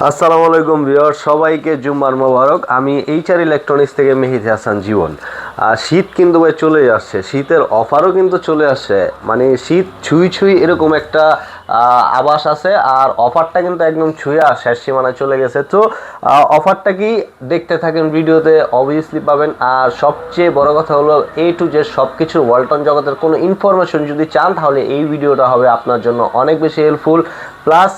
আসসালামু আলাইকুম ভিউয়ার সবাইকে জুম্মার মোবারক। আমি এইচআর ইলেকট্রনিক্স থেকে মেহিদি হাসান জীবন। আর শীত কিন্তু ভাই চলে আসছে। শীতের অফারও কিন্তু চলে আসছে। মানে শীত ছুঁই ছুঁই এরকম একটা আভাস আছে। আর অফারটা কিন্তু একদম ছুঁয়ে আর শেষ সীমানায় চলে গেছে। তো অফারটা কি দেখতে থাকেন ভিডিওতে অবভিয়াসলি পাবেন। আর সবচেয়ে বড় কথা হলো এ টু যে সব কিছু ওয়ালটন জগতের কোনো ইনফরমেশন যদি চান, তাহলে এই ভিডিওটা হবে আপনার জন্য অনেক বেশি হেল্পফুল প্লাস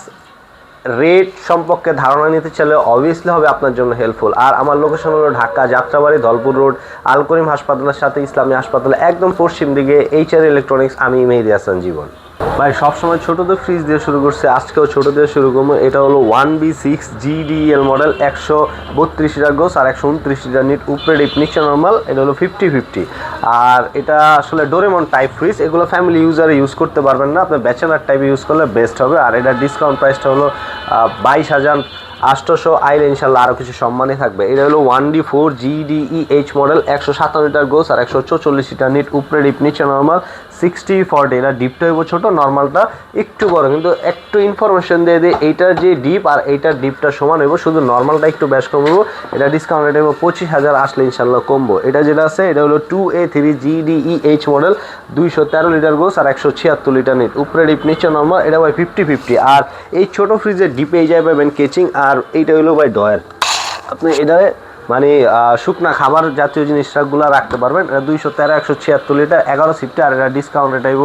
রেট সম্পর্কে ধারণা নিতে চাইলে অবভিয়াসলি হবে আপনার জন্য হেল্পফুল আর আমার লোকেশন হলো ঢাকা, যাত্রাবাড়ি, ধলপুর রোড আল করিম হাসপাতালের সাথে ইসলামী হাসপাতালে, একদম পশ্চিম দিকে এইচআর ইলেকট্রনিক্স আমি মেহেদি হাসান, জীবন। ভাই, সবসময় ছোটোদের ফ্রিজ দিয়ে শুরু করছে। আজকেও ছোটো দিয়ে শুরু করব। এটা হলো one B six GDL model একশো বত্রিশ লিটার গোস আর একশো উনত্রিশ লিটার নিট উপরে ডিপ নিচে নর্মাল এটা হলো ফিফটি ফিফটি আর এটা আসলে ডোরেমন টাইপ ফ্রিজ এগুলো ফ্যামিলি ইউজারে ইউজ করতে পারবেন না। আপনার ব্যাচেলার টাইপ ইউজ করলে বেস্ট হবে। আর এটা ডিসকাউন্ট প্রাইসটা হলো বাইশ হাজার আটশোশো আইলে ইনশাল্লাহ আরও কিছু সম্মানই থাকবে। এটা হলো one D four GDE H model একশো সাতান্ন লিটার গোস আর একশো চৌচল্লিশ লিটার নিট উপরে ডিপ নিচে নর্মাল সিক্সটি ফর্টি এটা ডিপটা হইব ছোটো নর্মালটা একটু বড়, কিন্তু একটু ইনফরমেশন দিয়ে দিই এইটার যে ডিপ আর এইটার ডিপটা সমান হইব, শুধু নর্মালটা একটু বেশ কমবো এটা ডিসকাউন্ট রেট হইব পঁচিশ হাজার আসলে ইনশাল্লাহ কমবো। এটা যেটা আছে, এটা হলো two A three GDE H model দুইশো তেরো লিটার গোস আর একশো ছিয়াত্তর লিটার নিট উপরে ডিপ নিচে নর্মাল এটা ভাই ফিফটি ফিফটি আর এই ছোটো ফ্রিজের ডিপে এই যায় পাবেন কেচিং আর এইটা হলো ভাই ডয়ার আপনি এটা মানে শুকনা খাবার জাতীয় জিনিসগুলো রাখতে পারবেন। দুইশো তেরো, একশো ছিয়াত্তর লিটার, এগারো সিটটা আর এটা ডিসকাউন্ট এটা হইব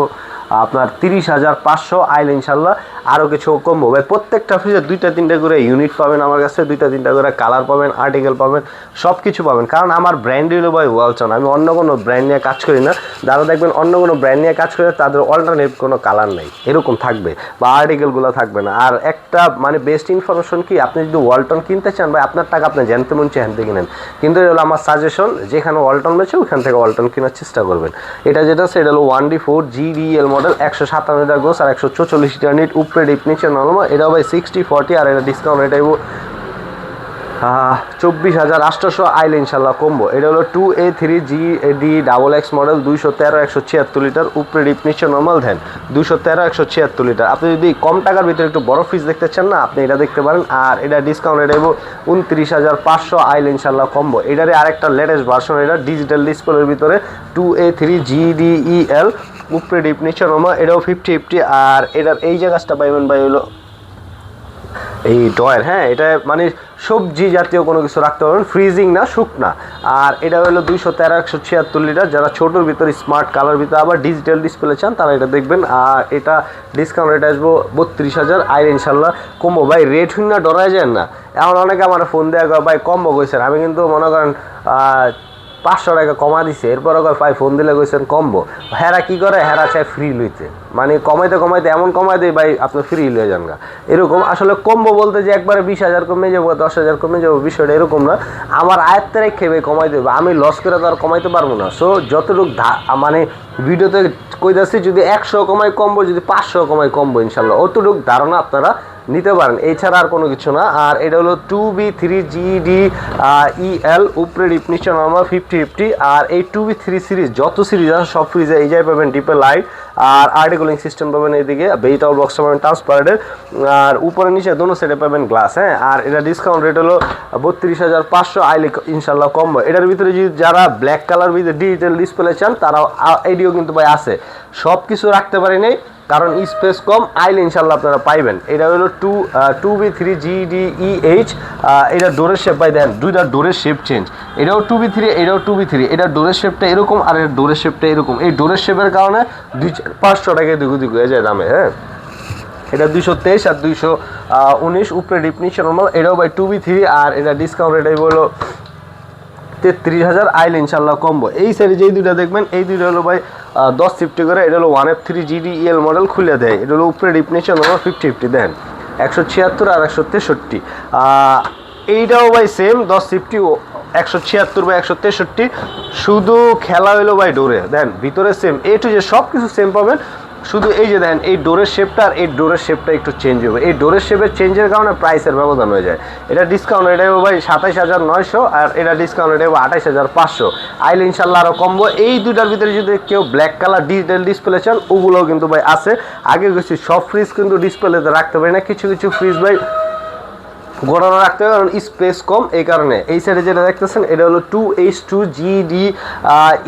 আপনার তিরিশ হাজার পাঁচশো আইলে ইনশাল্লাহ আরও কিছু কমবো। ভাই, প্রত্যেকটা ফ্রিজে দুইটা তিনটা করে ইউনিট পাবেন আমার কাছে, দুইটা তিনটা করে কালার পাবেন আর্টিকেল পাবেন সব কিছু পাবেন। কারণ আমার ব্র্যান্ড হলো ভাই ওয়ালচন আমি অন্য কোনো ব্র্যান্ড নিয়ে কাজ করি না। যারা দেখবেন অন্য কোনো ব্র্যান্ড নিয়ে কাজ করে, তাদের অল্টারনেট কোনো কালার নেই। এরকম থাকবে বা আর্টিকেলগুলো থাকবে না। আর একটা মানে বেস্ট ইনফরমেশন কি, আপনি যদি ওয়ালটন কিনতে চান, ভাই, আপনার টাকা আপনি জানতে মন চান থেকে কিনেন। কিন্তু এটা হলো আমার সাজেশন যেখানে ওয়ালটন রয়েছে ওখান থেকে ওয়ালটন কেনার চেষ্টা করবেন। এটা যেটা, সেটা হলো one D four GDL model একশো সাতান্ন লিটার গোস আর একশো চৌচল্লিশ লিটার নিট, উপরে ডিপ, নিচে এটা ভাই সিক্সটি ফর্টি আর এটা ডিসকাউন্ট এটা হইবো চব্বিশ হাজার আটশোশো আইল ইনশাল্লাহ কম্বো এটা হলো two A three G D double X model দুইশো তেরো, একশো ছিয়াত্তর লিটার উপরে ডিপ নর্মাল ধ্যান দুশো তেরো, একশো ছিয়াত্তর লিটার আপনি যদি কম টাকার ভিতরে একটু বড় ফ্রিজ দেখতে চান না, আপনি এটা দেখতে পারেন। আর এটা ডিসকাউন্ট এটা উনত্রিশ হাজার পাঁচশো আইল ইনশাল্লাহ কম্বো এটারে আরেকটা লেটেস্ট ভার্সন এটা ডিজিটাল ডিসপ্লের ভিতরে two A three G D E L উপরে ডিপ নিচে নর্মাল এটাও ফিফটি ফিফটি আর এটার এই যে গাছটা পাইবেন ভাই হলো, এই ডয়ের হ্যাঁ এটা মানে সবজি জাতীয় কোনো কিছু রাখতে পারবেন ফ্রিজিং না, শুকনা। আর এটা হলো দুইশো তেরো, একশো ছিয়াত্তর লিটার যারা ছোটোর ভিতরে স্মার্ট কালার ভিতরে আবার ডিজিটাল ডিসপ্লে চান, তারা এটা দেখবেন। আর এটা ডিসকাউন্ট রেট আসব বত্রিশ হাজার আইর ইনশাল্লাহ কমবো। ভাই রেট হুন না, ডরায় যায় না। এখন অনেকে আমার ফোন দেওয়া ভাই, কমবো কইছেন আমি কিন্তু মনে করেন পাঁচশো টাকা কমা দিছে, এরপর ভাই ফোন দিলে কইছেন কমবো। হেরা কি করে? হেরা চায় ফ্রি লইতে। মানে কমাইতে কমাইতে এমন কমাই দেয় ভাই, আপনি ফ্রি লয়ে যান গা। এরকম আসলে কমবো বলতে যে একবারে বিশ হাজার কমে যাব, দশ হাজার কমে যাব, বিষয়টা এরকম না। আমার আয়ত্তে রেখে ভাই দেবো, আমি লস করে তো আর কমাইতে পারব না। সো যতটুকু মানে ভিডিওতে কই যাচ্ছি যদি একশো কমাই কমবো, যদি পাঁচশো কমাই কমবো, ইনশাল্লাহ। অতটুকু ধারণা আপনারা নিতে পারেন। এছাড়া আর কোনো কিছু না। আর এটা হলো two B three GD E L উপরে ডিপ নিচে নর্মাল ফিফটি ফিফটি আর এই টু বি থ্রি সিরিজ যত সিরিজ আছে, সব ফ্রিজে এই জায়গায় পাবেন ডিপে লাইট আর আর্টিকুলিং সিস্টেম পাবেন এইদিকে বেইটাল বক্স পাবেন ট্রান্সপারেন্টের আর উপরে নিচে দোনো সাইডে পাবেন গ্লাস হ্যাঁ? আর এটা ডিসকাউন্ট রেট হলো বত্রিশ হাজার পাঁচশো আইলে ইনশাল্লাহ কম এটার ভিতরে যদি যারা ব্ল্যাক কালার ভিতরে ডিজিটাল ডিসপ্লে চান, তারাও এডিও কিন্তু ভাই আছে। সব কিছু রাখতে পারি কারণ স্পেস কম আইলে ইনশাল্লাহ আপনারা পাইবেন। এটা হলো two two B three G D E H এটা ডোরের শেপ পাই দেন দুইটা ডোরের শেপ চেঞ্জ এটাও টু বি থ্রি এটাও টু বি থ্রি এটা ডোরের শেপটা এরকম আর এর ডোরের শেপটা এরকম। এই ডোরের শেপের কারণে দুই, পাঁচশো টাকায় দুগু দুগু হয়ে যায় দামে হ্যাঁ? এটা দুইশো তেইশ আর দুইশো উনিশ, উপরে ডিপ নিচে নর্মাল এটাও বাই টু বি থ্রি আর এটা ডিসকাউন্ট রেট হলো তেত্রিশ হাজার আইল ইনশাল্লাহ কমবো এই সাইডে যেই দুইটা দেখবেন, এই দুইটা হলো ভাই দশ ফিফটি করে, এটা হলো one F three G D E L model খুলে দেয়। এটা হলো উপরে ডিপনেশন হলো ফিফটি ফিফটি দেন একশো ছিয়াত্তর আর একশো তেষট্টি। এইটাও ভাই সেম দশ ফিফটি একশো ছিয়াত্তর বা একশো তেষট্টি। শুধু খেলা হইল ভাই ডোরে, দেন ভিতরে সেম এ টু যে সব কিছু সেম পাবেন। শুধু এই যে দেখেন, এই ডোরের শেপটা আর এই ডোরের শেপটা একটু চেঞ্জ হবে। এই ডোরের শেপের চেঞ্জের কারণে প্রাইসের ব্যবধান হয়ে যায়। এটা ডিসকাউন্ট এটা ভাই সাতাইশ হাজার নয়শো আর এটা ডিসকাউন্ট এটা হবে আঠাইশ হাজার পাঁচশো। আইল ইনশাল্লাহ আরও কমবো। এই দুটার ভিতরে যদি কেউ ব্ল্যাক কালার ডিজিটাল ডিসপ্লে চান, ওগুলোও কিন্তু ভাই আছে। আগে গেছি, সব ফ্রিজ কিন্তু ডিসপ্লেতে রাখতে পারি না। কিছু কিছু ফ্রিজ ভাই গোড়ানো রাখতে হবে, কারণ স্পেস কম, এই কারণে। এই সাইডে যেটা দেখতেছেন, এটা হলো two H two G D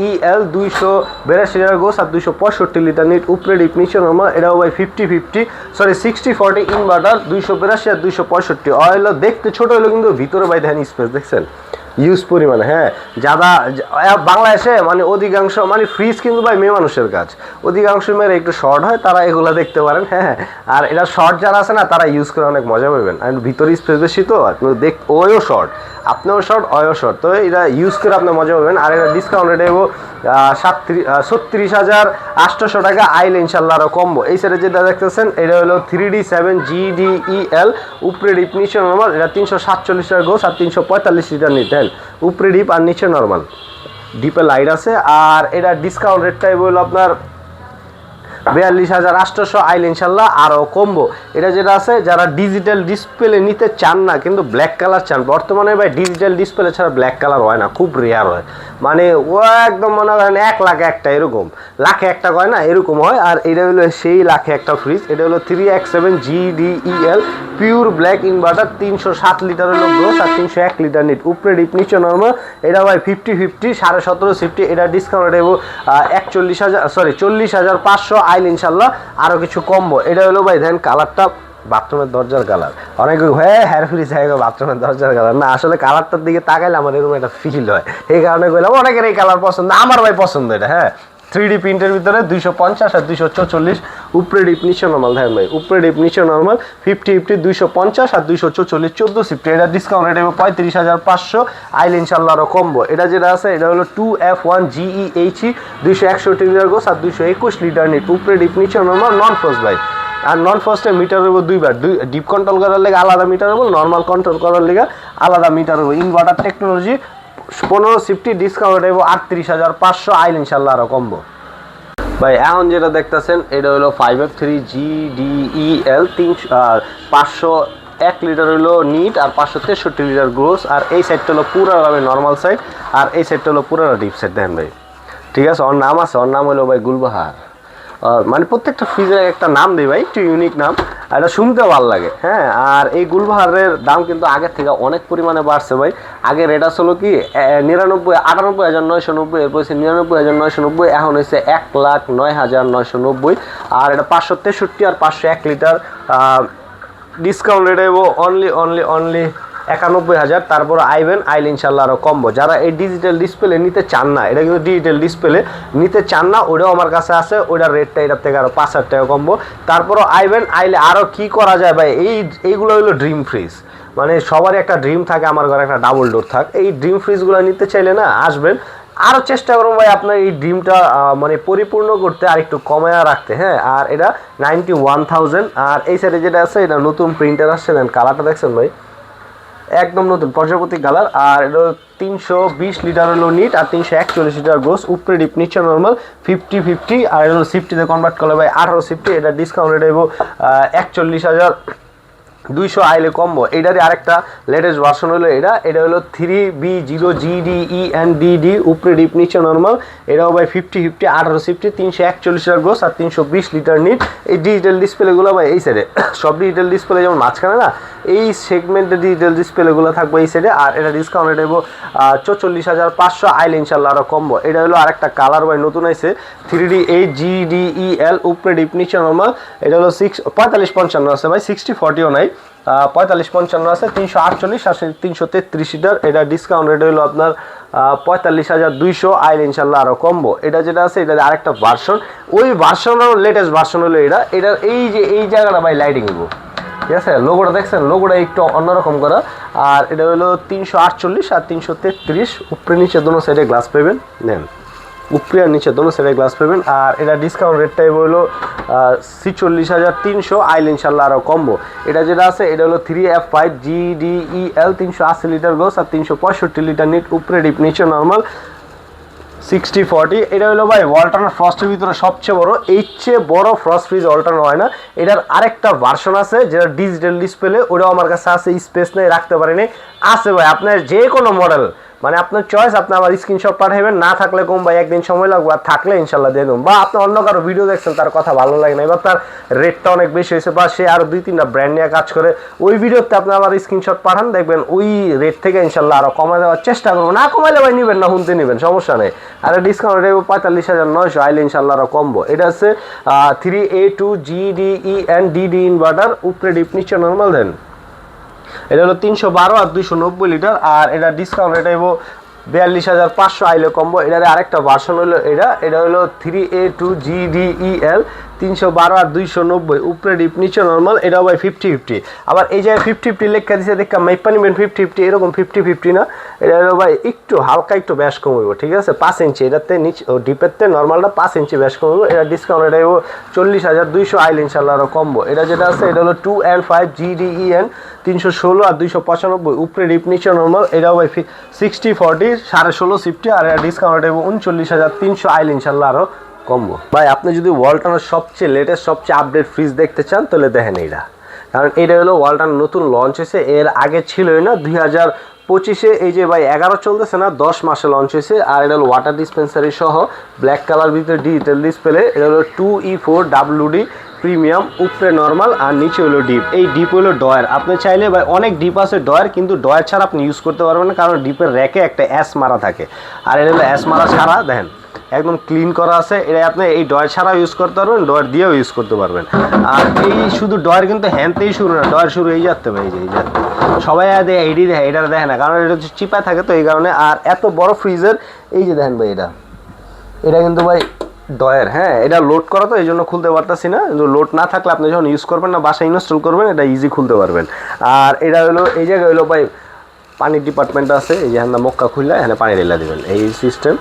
E L দুইশো বিরাশি লিটার গোস আর দুইশো পঁয়ষট্টি লিটার নিট উপরে ডিপ নিচে নর্মাল এটাও ভাই fifty fifty sorry sixty forty inverter দুইশো বিরাশি আর দুইশো পঁয়ষট্টি। অয়েল দেখতে ছোটো হলো কিন্তু ভিতরে ভাই হ্যান স্পেস দেখছেন? ইউজ পরিমাণে হ্যাঁ। যারা বাংলাদেশে মানে অধিকাংশ মানে ফ্রিজ কিন্তু ভাই মেয়ে মানুষের কাজ। অধিকাংশ মেয়ের একটু শর্ট হয়, তারা এগুলো দেখতে পারেন হ্যাঁ। আর এটা শর্ট যারা আছে না, তারা ইউজ করে অনেক মজা পাবেন। আর ভিতরে স্পেস বেশি তো দেখ, ওইও শর্ট আপনিও শর্ট অয়ও শর্ট তো এটা ইউজ করে আপনি মজা পাবেন। আর এটা ডিসকাউন্ট রেটে সাতত্রিশ ছত্রিশ হাজার আটশোশো টাকা আইলে ইনশাল্লাহ আরও কমবো। এই সাইডে যেটা দেখতেছেন, এটা হলো three D seven G D E L উপরে ডিপ নিচে নর্মাল এটা তিনশো সাতচল্লিশ টাকা গোস আর তিনশো পঁয়তাল্লিশ লিটার নিতেন। উপরে ডিপ আর নিচে নর্মাল ডিপে লাইট আছে, আর এটা ডিসকাউন্ট রেটটাই বলল আপনার বিয়াল্লিশ হাজার আটশোশো আইল ইনশাল্লাহ আরও কমবো। এটা যেটা আছে, যারা ডিজিটাল ডিসপ্লে নিতে চান না, কিন্তু ব্ল্যাক কালার চান, বর্তমানে ভাই ডিজিটাল ডিসপ্লে ছাড়া ব্ল্যাক কালার হয় না, খুব রেয়ার হয়। মানে ও একদম মনে করেন এক লাখে একটা এরকম। লাখে একটা হয় না, এরকম হয়। আর এটা হলো সেই লাখে একটা ফ্রিজ এটা হলো three X seven G D E L pure black inverter তিনশো সাত লিটার হলো গ্রোস আর তিনশো এক লিটার নিট উপরে ডিপ নিচে নর্মাল এটা ভাই ফিফটি ফিফটি সাড়ে সতেরো ফিফটি এটা ডিসকাউন্ট দেবো একচল্লিশ হাজার সরি চল্লিশ হাজার পাঁচশো আইল ইনশাল্লাহ আরও কিছু কমবো। এটা হলো ভাই দেখেন কালারটা বাথরুমের দরজার কালার অনেক হয়ে হ্যার ফ্রিজ হয়ে গেল বাথরুমের দরজার কালার না, আসলে কালারটার দিকে তাকাইলে আমার এরকম একটা ফিল হয়। এই কারণে কইলাম, অনেকের এই কালার পছন্দ, আমার ভাই পছন্দ এটা হ্যাঁ। থ্রি ডি প্রিন্টের ভিতরে দুইশো পঞ্চাশ আর দুইশো চৌচল্লিশ। উপরে ডিপ নিচে নর্মাল দেখেন ভাই, উপরে ডিপ নিচে নর্মাল ফিফটি ফিফটি দুইশো পঞ্চাশ আর দুইশো চৌচল্লিশ চোদ্দ ফিফটি এটা ডিসকাউন্ট হবে পঁয়ত্রিশ হাজার পাঁচশো। আইল ইনশাল্লাহ আরও কমবো। এটা যেটা আছে, এটা হলো two F one G E H E দুইশো একষট্টি লিটার গোস আর দুইশো একুশ লিটার নিট উপরে ডিপ নিচে নর্মাল নন ফ্রোজ ভাই। আর নন ফার্স্টে মিটার হব দুইবার। দুই ডিপ কন্ট্রোল করার লেগে আলাদা মিটার হব নর্মাল কন্ট্রোল করার লেগে আলাদা মিটার হব ইনভার্টার টেকনোলজি পনেরো সিফটি ডিসকাউন্ট হব আটত্রিশ হাজার পাঁচশো আইল ইনশাল্লাহ আরও কমবো। ভাই, এখন যেটা দেখতেছেন, এটা হলো five F three E L তিনশো পাঁচশো এক লিটার হলো নিট আর পাঁচশো তেষট্টি লিটার গ্রোস আর এই সাইডটা হলো পুরো নর্মাল সাইড আর এই সাইডটা হলো পুরো ডিপ সাইড দেন ভাই। ঠিক আছে, ওর নাম আছে, ওর নাম হলো ভাই গুলবাহার। মানে প্রত্যেকটা ফ্রিজের একটা নাম দিই ভাই, একটু ইউনিক নাম। আর এটা শুনতে ভালো লাগে হ্যাঁ? আর এই গুলবাহারের দাম কিন্তু আগের থেকে অনেক পরিমাণে বাড়ছে ভাই। আগে রেট আসলো কি? নিরানব্বই, আটানব্বই হাজার নয়শো নব্বই, এরপর হচ্ছে নিরানব্বই হাজার নয়শো নব্বই, এখন হচ্ছে এক লাখ নয় হাজার নয়শো নব্বই। আর এটা পাঁচশো তেষট্টি আর পাঁচশো এক লিটার ডিসকাউন্ট রেটে অনলি অনলি অনলি একানব্বই হাজার, তারপর আইবেন, আইল ইনশাল্লাহ আরও কমবো। যারা এই ডিজিটাল ডিসপ্লে নিতে চান না, এটা কিন্তু ডিজিটাল ডিসপ্লে নিতে চান না ওটাও আমার কাছে আছে ওটার রেটটা এটার থেকে আরও পাঁচ হাজার টাকা কমবো। তারপরও আইবেন, আইলে আরও কি করা যায় ভাই? এই, এইগুলো হলো ড্রিম ফ্রিজ মানে সবারই একটা ড্রিম থাকে, আমার ঘরে একটা ডাবল ডোর থাক। এই ড্রিম ফ্রিজগুলো নিতে চাইলে না, আসবেন। আরও চেষ্টা করুন ভাই, আপনার এই ড্রিমটা মানে পরিপূর্ণ করতে আর একটু কমায়া রাখতে হ্যাঁ? আর এটা নাইনটি ওয়ান থাউজেন্ড আর এই সাইডে যেটা আছে, এটা নতুন প্রিন্টার আসছে, দেন কালারটা দেখছেন ভাই? একদম নতুন, প্রজাপতি কালার, আর এটা তিনশো বিশ লিটার হলো নিট আর তিনশো একচল্লিশ লিটার গ্রোস উপরে ডিপ নিচ্ছে নর্মাল, ফিফটি ফিফটি, আর এটা সিফটিতে কনভার্ট করলে ভাই আঠারো সিফটি, এটা ডিসকাউন্ট রেট এবং একচল্লিশ হাজার দুইশো আইলে কম্বো এটারই আরেকটা লেটেস্ট ভার্সন হলো এটা এটা হলো three B zero G D E N D D উপরে ডিপ নিচ্ছে নর্মাল, এটাও ভাই ফিফটি ফিফটি, আঠারো সিফটি, তিনশো একচল্লিশ লিটার গ্রোস আর তিনশো বিশ লিটার নিট। এই ডিজিটাল ডিসপ্লেগুলো ভাই এই সাইডে সব ডিজিটাল ডিসপ্লে যেমন মাঝখানে না এই সেগমেন্টে ডিজিটাল ডিসপ্লেগুলো থাকবে এই সাইডে আর এটা ডিসকাউন্ট দেবো চৌচল্লিশ হাজার পাঁচশো আইলে ইনশাল্লাহ আরও কম্বো। এটা হলো আরেকটা কালার ভাই নতুন আছে three D eight G D E L উপরে ডিপ নিচে এটা হলো সিক্স পঁয়তাল্লিশ পঞ্চান্ন আছে ভাই সিক্সটি ফর্টিও নাই। পঁয়তাল্লিশ পঞ্চান্ন আছে, তিনশো আটচল্লিশ আর তিনশো তেত্রিশ লিটার এটা ডিসকাউন্ট রেট হলো আপনার পঁয়তাল্লিশ হাজার দুইশো আইল ইনশাল্লাহ আরও কমবো। এটা যেটা আছে এটা আরেকটা ভার্সন ওই ভার্সনেরও লেটেস্ট ভার্সন হলো এটা। এটার এই যে, এই জায়গাটা ভাই লাইটিং ঠিক আছে? লোগোটা দেখছেন? লোগোটা একটু অন্যরকম করা। আর এটা হলো তিনশো আটচল্লিশ আর তিনশো তেত্রিশ। উপরে নিচে দোনো সাইডে গ্লাস পাবেন। নেন। উপরে আর নিচে দোনো সাইডে গ্লাস পাবেন। আর এটা ডিসকাউন্ট রেটটাই হলো ছিচল্লিশ হাজার তিনশো। আইল ইনশাল্লাহ আরও কমবো। এটা যেটা আছে, এটা হলো three F five G D E L তিনশো আশি লিটার গোস আর তিনশো পঁয়ষট্টি লিটার নিট। উপরে ডিপ নিচে নর্মাল সিক্সটি ফর্টি, এটা হলো ভাই ওয়ালটনের ফ্রস্টের ভিতরে সবচেয়ে বড়। এর চেয়ে বড় ফ্রস্ট ফ্রিজ ওয়ালটন হয় না। এটার আরেকটা ভার্সন আছে, যেটা ডিজিটাল ডিসপ্লে ওটাও আমার কাছে আছে স্পেস নেই, রাখতে পারিনি। আছে ভাই, আপনার যে কোনো মডেল মানে আপনার চয়েস আপনি আমার স্ক্রিনশট পাঠাবেন না থাকলে কম ভাই, একদিন সময় লাগবে, আর থাকলে ইনশাল্লাহ দিয়ে দেবো। বা আপনি অন্য কারও ভিডিও দেখছেন, তার কথা ভালো লাগে না, এবার তার রেটটা অনেক বেশি হয়েছে, বা সে আরও দুই তিনটা ব্র্যান্ড নিয়ে কাজ করে, ওই ভিডিওতে আপনি আমার স্ক্রিনশট পাঠান, দেখবেন ওই রেট থেকে ইনশাল্লাহ আরও কমে দেওয়ার চেষ্টা করব। না কমাইলে ভাই নিবেন না শুনতে নিবেন, সমস্যা নেই। আর ডিসকাউন্ট রেট পঁয়তাল্লিশ হাজার নয়শো, আইলে ইনশাল্লাহ আরও কমবো। এটা হচ্ছে three A two G D E and D D inverter উপরে ডিপ নিচে নর্মাল দেন এটা হলো তিনশো বারো আর দুইশো নব্বই লিটার, আর এটা ডিসকাউন্ট এটা এবো বিয়াল্লিশ হাজার পাঁচশো আইলো কম্বো এটার আরেকটা ভার্সন হলো এটা এটা হলো থ্রি এ টু জিডিইএল তিনশো বারো আর দুইশো নব্বই। উপরে ডিপ, নিচে নর্মাল এটা ভাই ফিফটি ফিফটি আবার এই জায়গায় ফিফটি ফিফটি লেখা দিচ্ছে দেখা মাইপা নিবেন ফিফটি ফিফটি এরকম ফিফটি ফিফটি না। এটা ভাই একটু হালকা একটু ব্যাস কমইব, ঠিক আছে? পাঁচ ইঞ্চি, এটাতে নিচে, ও ডিপেরতে নর্মালটা পাঁচ ইঞ্চি ব্যাস কমইব। এটা ডিসকাউন্ট এটা চল্লিশ হাজার দুইশো আইল ইনশাল্লাহ আরও কমবো। এটা যেটা আছে, এটা হলো two and five G D E N তিনশো ষোলো আর দুইশো পঁচানব্বই। উপরে ডিপ, নিচে নর্মাল এটাও ভাই সিক্সটি ফর্টি সাড়ে ষোলো সিফটি আর এটা ডিসকাউন্ট এটা উনচল্লিশ হাজার তিনশো আইল ইনশাল্লাহ আরও কমবো। ভাই, আপনি যদি ওয়ালটনের সবচেয়ে লেটেস্ট সবচেয়ে আপডেট ফ্রিজ দেখতে চান, তাহলে দেখেন এইটা। কারণ এটা হলো ওয়ালটন নতুন লঞ্চ হয়েছে। এর আগে ছিলই না, দুই হাজার পঁচিশে এই যে ভাই, এগারো চলতেছে না, দশ মাসে লঞ্চ হয়েছে। আর এটা হলো ওয়াটার ডিসপেন্সারি সহ ব্ল্যাক কালার ভিতরে ডিজিটাল ডিসপ্লে এটা হলো two E four W D premium, উপরে নর্মাল আর নিচে হলো ডিপ। এই ডিপ হলো ডয়ার। আপনি চাইলে ভাই, অনেক ডিপ আছে ডয়ার, কিন্তু ডয়ার ছাড়া আপনি ইউজ করতে পারবেন না, কারণ ডিপের র্যাকে একটা অ্যাস মারা থাকে। আর এটা হলো অ্যাস মারা ছাড়া, দেখেন, একদম ক্লিন করা আছে। এটা আপনি এই ডয়ার ছাড়াও ইউজ করতে পারবেন, ডয়ার দিয়েও ইউজ করতে পারবেন। আর এই শুধু ডয়ার কিন্তু হ্যান্ডতেই শুরু না, ডয়ার শুরু এই যাচ্ছে ভাই, এই যাচ্ছে সবাই দেয় এইটি দেখে এটা দেখে না, কারণ এটা চিপায় থাকে তো এই কারণে। আর এত বড় ফ্রিজের এই যে দেখেন ভাই, এটা। এটা কিন্তু ভাই ডয়ের হ্যাঁ এটা লোড করা তো এই জন্য খুলতে পারতাছি না। কিন্তু লোড না থাকলে আপনি যখন ইউজ করবেন না, বাসায় ইনস্টল করবেন, এটা ইজি খুলতে পারবেন। আর এটা হলো, এই জায়গায় হলো ভাই, পানির ডিপার্টমেন্ট আছে, এই যে হ্যাঁ মক্কা খুললে, এখানে পানি ঢেলা দেবেন, এই সিস্টেম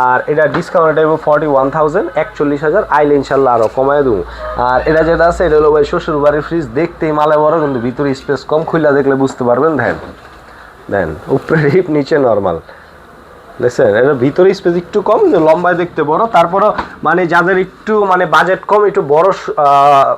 আর এটা ডিসকাউন্ট এটা ফর্টি ওয়ান থাউজেন্ড একচল্লিশ হাজার, আইলে ইনশাল্লাহ আরও কমায় দেবো। আর এটা যেটা আছে, এটা হলো ভাই শ্বশুর বাড়ির ফ্রিজ দেখতেই মালে বড়, কিন্তু ভিতরে স্পেস কম, খুললে দেখলে বুঝতে পারবেন, দেন। দেন, উপরে ডিপ নিচে নর্মাল দেখছেন এটা ভিতরে স্পেস একটু কম লম্বায় দেখতে বড়। তারপরও মানে যাদের একটু মানে বাজেট কম, একটু বড়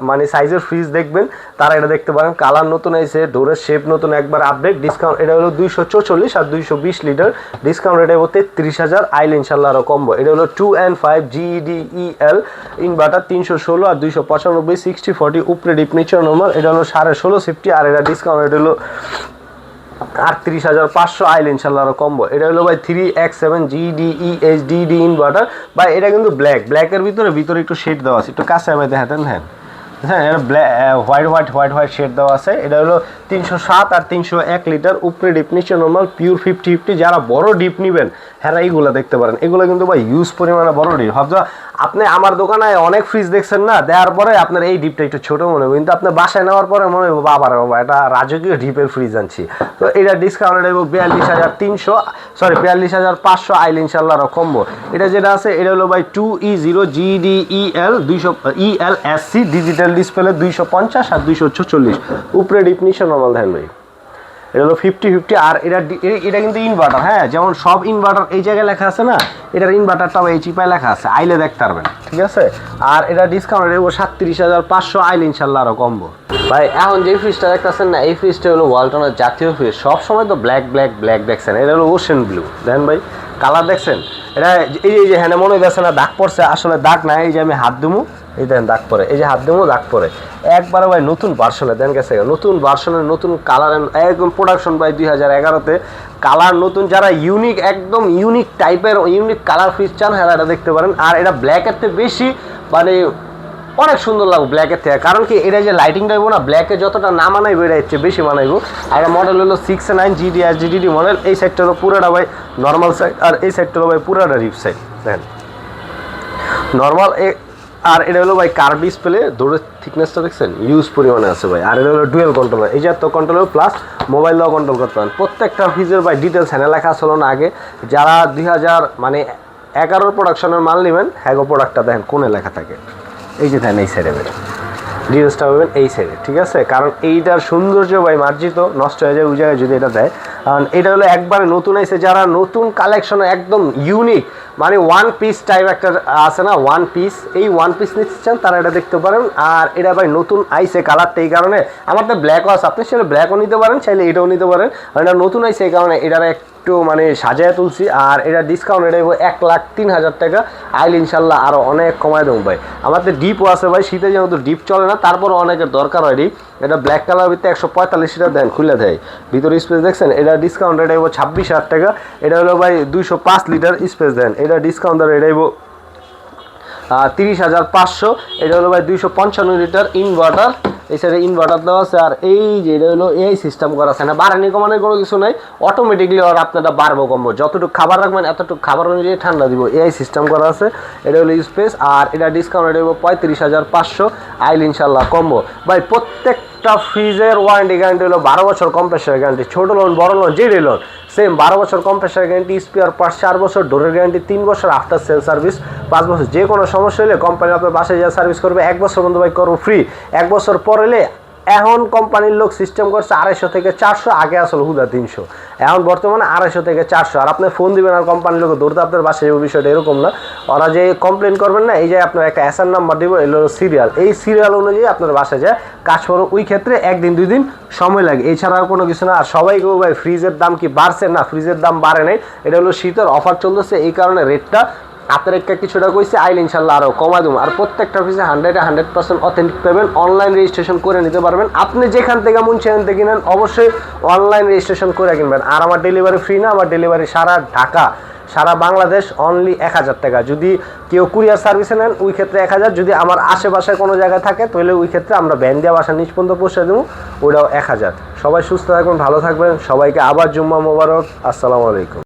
মানে সাইজের ফ্রিজ দেখবেন, তারা এটা দেখতে পারেন। কালার নতুন এসে ডোরের শেপ নতুন, একবার আপডেট ডিসকাউন্ট এটা হলো দুইশো চৌচল্লিশ আর দুইশো বিশ লিটার ডিসকাউন্ট এটা হলো তেত্রিশ হাজার, আইল ইনশাল্লাহ আরও কম্বো। এটা হলো two and five G D E L inverter তিনশো ষোলো আর দুইশো পঁচানব্বই সিক্সটি ফর্টি উপরে ডিপ নিচে নর্মাল এটা হলো সাড়ে ষোলো সিফটি আর এটা ডিসকাউন্ট এটা হলো আটত্রিশ হাজার পাঁচশো আইল ইনশাল্লাহ আরও কম্বো। এটা হলো ভাই three X seven G D E H D D inverter বা এটা কিন্তু ব্ল্যাক ব্ল্যাকের ভিতরে ভিতরে একটু শেড দেওয়া আছে। একটু কাছে আমি দেখাতেন হ্যাঁ। হ্যাঁ এটা black white white white white shade দেওয়া আছে। এটা হলো তিনশো সাত আর তিনশো এক লিটার উপরে ডিপ নিচে নর্মাল পিওর ফিফটি ফিফটি যারা বড় ডিপ নেবেন হ্যাঁ এইগুলো দেখতে পারেন। এগুলো কিন্তু ভাই ইউজ পরিমাণে বড় ডিপ ভাবছ, আপনি আমার দোকানে অনেক ফ্রিজ দেখছেন না, দেওয়ার পরে আপনার এই ডিপটা একটু ছোট মনে হবে কিন্তু আপনি বাসায় নেওয়ার পরে মনে হবে বাবা রে বাবা, এটা রাজকীয় ডিপের ফ্রিজ আনছি। তো এটা ডিসকাউন্ট দেবো বিয়াল্লিশ হাজার তিনশো সরি বিয়াল্লিশ হাজার পাঁচশো আইল ইনশাল্লাহ কমবো এটা যেটা আছে, এটা হলো ভাই two E zero G D E L দুইশো E L S C digital display দুইশো পঞ্চাশ আর দুইশো ছচল্লিশ। উপরে ডিপ নিচে নর্মাল ধ্যান ভাই। এটা হলো ফিফটি ফিফটি আর এটা এটা কিন্তু ইনভার্টার হ্যাঁ? যেমন সব ইনভার্টার এই জায়গায় লেখা আছে না, এটার ইনভার্টারটাও এই চিপায় লেখা আছে, আইলে দেখতে পারবেন, ঠিক আছে? আর এটা ডিসকাউন্ট দেবো সাতত্রিশ হাজার পাঁচশো, আইল ইনশাল্লাহ আরও কমবো। ভাই, এখন যে ফ্রিজটা দেখতেছেন না, এই ফ্রিজটা হলো ওয়ালটনের জাতীয় ফ্রিজ সব সময় তো ব্ল্যাক ব্ল্যাক ব্ল্যাক দেখছেন, এটা হলো ওশেন ব্লু দেখেন ভাই কালার দেখছেন? এটা এই যে- হ্যাঁ মনে হইতেছে না, দাগ পড়ছে, আসলে দাগ না এই যে আমি হাত দুমু এই দেন দাগ পরে। এই যে হাত দিমু, দাগ পরে। একবারে ভাই নতুন ভার্সনে দেন গেছে নতুন ভার্সনের নতুন কালার একদম প্রোডাকশন ভাই দুই হাজার এগারোতে কালার নতুন, যারা ইউনিক একদম ইউনিক টাইপের ইউনিক কালার ফ্রিজ চান হ্যাঁ এটা দেখতে পারেন। আর এটা ব্ল্যাকের থেকে বেশি মানে অনেক সুন্দর লাগবে ব্ল্যাকের থেকে। কারণ কি, এটা যে লাইটিং দেবো না ব্ল্যাকে যতটা না মানাইবো, এটা হচ্ছে বেশি মানাইবো। আর এটা মডেল হলো সিক্স নাইন জিডি আর জিডিডি মডেল এই সাইডটা হলো পুরোটা ভাই নর্মাল সাইড আর এই সাইডটা হলো ভাই পুরোটা রিপ সাইড দেখেন। নর্মাল আর এটা হলো ভাই কার ডিসপ্লে দৌড়ের থিকনেসটা দেখছেন? ইউজ পরিমাণে আছে ভাই। আর এটা হলো ডুয়েল কন্ট্রোলার এই যে এত কন্ট্রোলার প্লাস মোবাইল দিয়েও কন্ট্রোল করতে পারেন। প্রত্যেকটা ফিজের ভাই ডিটেলস হ্যানে লেখা ছিল না আগে। যারা দুই হাজার মানে এগারোর প্রোডাকশনের মাল নেবেন হ্যাগো প্রোডাক্টটা দেখেন, কোনে লেখা থাকে। এই যে দেখেন এই সাইডে বের ডিটেলসটা পাবেন এই সাইডে ঠিক আছে? কারণ এইটার সৌন্দর্য ভাই মার্জিত, নষ্ট হয়ে যায়, ওই জায়গায় যদি এটা দেয়। কারণ এটা হলো একবারে নতুন এসে, যারা নতুন কালেকশন একদম ইউনিক মানে ওয়ান পিস টাইপ একটা আছে না? ওয়ান পিস এই ওয়ান পিস নিতে চান তারা এটা দেখতে পারেন। আর এটা ভাই নতুন আইসে কালারটা এই কারণে আমার তো ব্ল্যাকও আছে। আপনি সেটা ব্ল্যাকও নিতে পারেন, চাইলে এটাও নিতে পারেন। আর এটা নতুন আইসে এই কারণে এটার একটু মানে সাজায় তুলছি। আর এটা ডিসকাউন্ট এটা এক লাখ তিন হাজার টাকা। আইল ইনশাল্লাহ আরও অনেক কমায় দেবো ভাই। আমাদের ডিপও আছে ভাই। শীতে যেহেতু ডিপ চলে না তারপর অনেকের দরকার হয় ডিপ এটা ব্ল্যাক কালার ভিতরে একশো পঁয়তাল্লিশ টাকা দেন, খুলে দেয়। ভিতরে স্পেস দেখছেন, এটা ডিসকাউন্ট এটা হব ছাব্বিশ হাজার টাকা। এটা হলো ভাই দুইশো পাঁচ লিটার স্পেস দেন। এটা ডিসকাউন্ট এটা হব তিরিশ হাজার পাঁচশো। এটা হলো ভাই দুইশো পঞ্চান্ন লিটার ইনভার্টার এই সাইডে ইনভার্টার দেওয়া আছে আর এই যে এটা হলো এই সিস্টেম করা আছে। না, বাড়ানি কমানোর কোনো কিছু নাই। অটোমেটিকলি আর আপনারা বাড়বো, কমবো। যতটুকু খাবার রাখবেন, এতটুকু খাবার অনুযায়ী ঠান্ডা দিব। এই সিস্টেম করা আছে। এটা হলো স্পেস আর এটা ডিসকাউন্ট এটা পঁয়ত্রিশ হাজার পাঁচশো। আইল ইনশাল্লাহ কমবো। ভাই, প্রত্যেকটা ফ্রিজের ওয়ারেন্টি গ্যারান্টি হলো বারো বছর কম্প্রেসার গ্যারান্টি ছোটো লোন বড় লোন যেটাই লোন সেম বারো বছর কম্প্রেসার গ্যারান্টি স্পিয়ার পার্ট চার বছর ডোরের গ্যারান্টি তিন বছর আফটার সেল সার্ভিস পাঁচ বছর যে কোনো সমস্যা হলে কোম্পানি আপনার বাসায় যা সার্ভিস করবে, এক বছর বন্ধু ভাই করব ফ্রি এক বছর পর এলে এখন কোম্পানির লোক সিস্টেম করছে আড়াইশো থেকে চারশো, আগে আসল হুদা তিনশো। এখন বর্তমানে আড়াইশো থেকে চারশো। আর আপনি ফোন দিবেন আর কোম্পানির লোক দৌড়তে আপনার বাসায় যাবে, বিষয়টা এরকম না। ওরা যে কমপ্লেন করবেন না, এই যে আপনার একটা অ্যাসার নাম্বার দিব, এগুলো সিরিয়াল এই সিরিয়াল অনুযায়ী আপনার বাসায় যায়, কাজ করো। ওই ক্ষেত্রে একদিন, দুই দিন সময় লাগে। এছাড়া আর কোনো কিছু না। আর সবাই কেউ ভাই ফ্রিজের দাম কি বাড়ছে না? ফ্রিজের দাম বাড়ে নাই। এটা হলো শীতের অফার চলতেছে। এই কারণে রেটটা আপনার একটা কিছুটা কইছে, আইল ইনশাল্লাহ আরও কমা দেবো আর প্রত্যেকটা অফিসে হান্ড্রেডে হান্ড্রেড পার্সেন্ট অথেন্টিক পাবেন অনলাইন রেজিস্ট্রেশন করে নিতে পারবেন। আপনি যেখান থেকে মন সেখান থেকে কিনেন অবশ্যই অনলাইন রেজিস্ট্রেশন করে কিনবেন। আর আমার ডেলিভারি ফ্রি না, আমার ডেলিভারি সারা ঢাকা, সারা বাংলাদেশ অনলি এক হাজার টাকা। যদি কেউ কুরিয়ার সার্ভিসে নেন, ওই ক্ষেত্রে এক হাজার। যদি আমার আশেপাশে কোনো জায়গায় থাকে, তাহলে ওই ক্ষেত্রে আমরা ব্যান দেওয়া বাসা নিচ পর্যন্ত পৌঁছে দেবো ওটাও এক হাজার। সবাই সুস্থ থাকবেন, ভালো থাকবেন। সবাইকে আবার জুম্মা মোবারক। আসসালামু আলাইকুম।